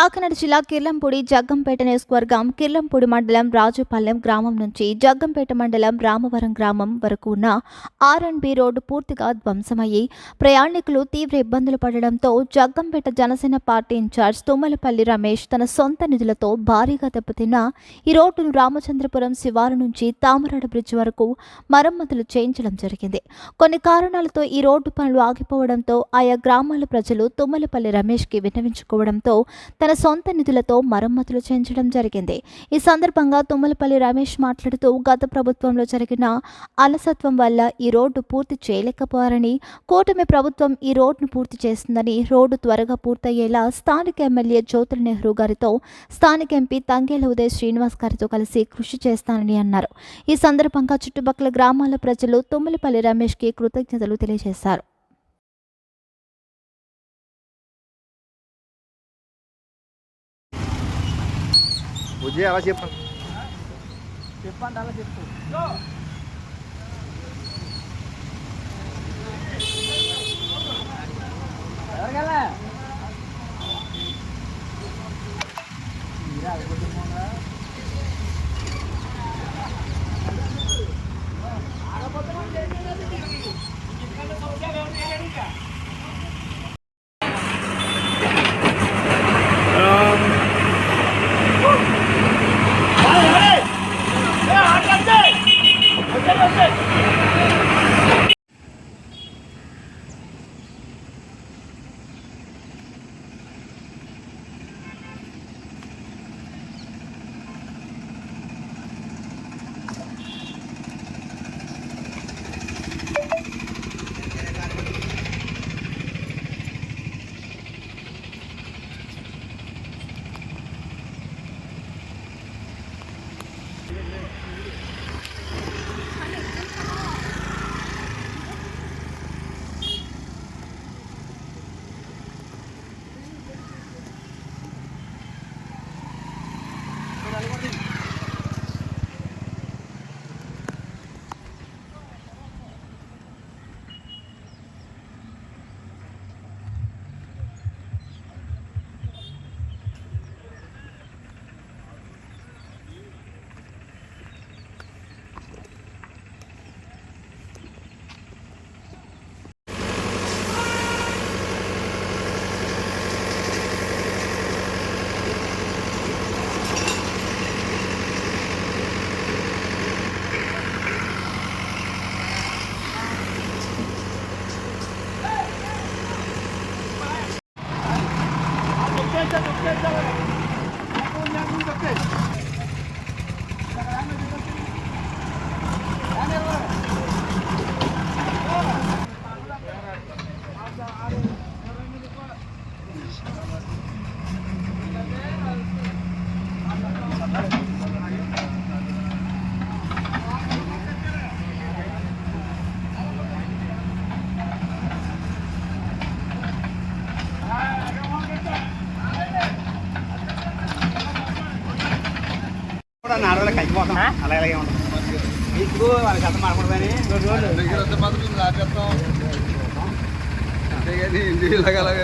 కాకినాడ జిల్లా కిర్లంపూడి జగ్గంపేట నియోజకవర్గం కిర్లంపూడి మండలం రాజుపాలెం గ్రామం నుంచి జగ్గంపేట మండలం రామవరం గ్రామం వరకు ఉన్న ఆర్ అండ్ బి రోడ్డు పూర్తిగా ధ్వంసమయ్యి ప్రయాణికులు తీవ్ర ఇబ్బందులు పడడంతో Jaggampeta Janasena party in charge Tummalapalli Ramesh తన సొంత నిధులతో భారీగా దెబ్బతిన్న ఈ రోడ్డును రామచంద్రపురం శివారు నుంచి తామరాడ బ్రిడ్జ్ వరకు మరమ్మతులు చేయించడం జరిగింది. కొన్ని కారణాలతో ఈ రోడ్డు పనులు ఆగిపోవడంతో ఆయా గ్రామాల ప్రజలు తుమ్మలపల్లి రమేష్కి విన్నవించుకోవడంతో తన సొంత నిధులతో మరమ్మతులు చేయించడం జరిగింది. ఈ సందర్భంగా తుమ్మలపల్లి రమేష్ మాట్లాడుతూ గత ప్రభుత్వంలో జరిగిన అలసత్వం వల్ల ఈ రోడ్డు పూర్తి చేయలేకపోయారని కూటమి ప్రభుత్వం ఈ రోడ్డును పూర్తి చేస్తుందని రోడ్డు త్వరగా పూర్తయ్యేలా స్థానిక ఎమ్మెల్యే జ్యోతుల నెహ్రూ గారితో స్థానిక ఎంపీ తంగేల ఉదయ్ శ్రీనివాస్ గారితో కలిసి కృషి చేస్తానని అన్నారు. ఈ సందర్భంగా చుట్టుపక్కల గ్రామాల ప్రజలు తుమ్మలపల్లి రమేష్కి కృతజ్ఞతలు తెలియజేశారు. బుజ్జి అలా చెప్పండి చెప్పండి అలా చెప్తూ যাবে కూడా నాడోళ్ళకి అయిపోతాం. అలా అలాగే ఉంటాం. మీకు వాళ్ళకి అర్థం ఆపేస్తాం అంతేగాని అలాగే